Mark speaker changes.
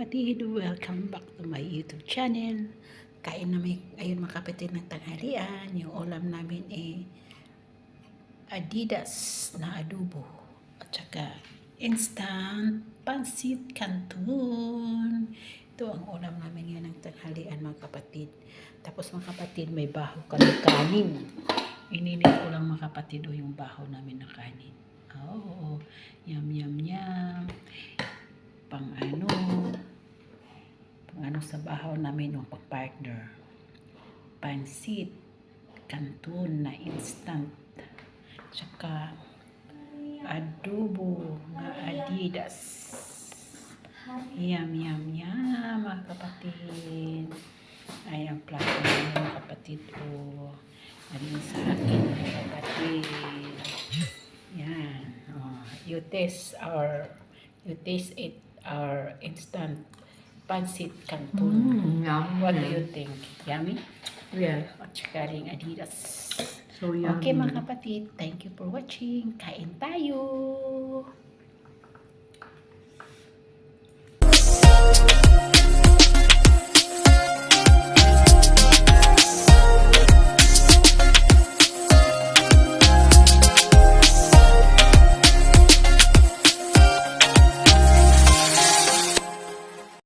Speaker 1: kapatid, welcome back to my YouTube channel. Kain na may, ayun mga kapatid ng tanghalian. Yung ulam namin ay Adidas na adobo. At saka instant pansit canton. Ito ang ulam namin ngayon ng tanghalian mga kapatid. Tapos mga kapatid, may baho kami kanin. Ininit ko lang mga kapatid o yung baho namin ng kanin. Oo, yum yum yum ano sa bahaw namin o pang partner. Pansit, kanton na instant, tsaka adobo na adidas. Yum, yum, yum, mga kapatid. Ay, ang plato mga kapatid ko. Alin sa akin, mga kapatid. Yan. Oh, you taste our, you taste it, our instant pancit canton.
Speaker 2: Mm, yum.
Speaker 1: What do you think? Yummy?
Speaker 2: Yes.
Speaker 1: At saka ring Adidas.
Speaker 2: So yummy.
Speaker 1: Okay mga kapatid, thank you for watching. Kain tayo!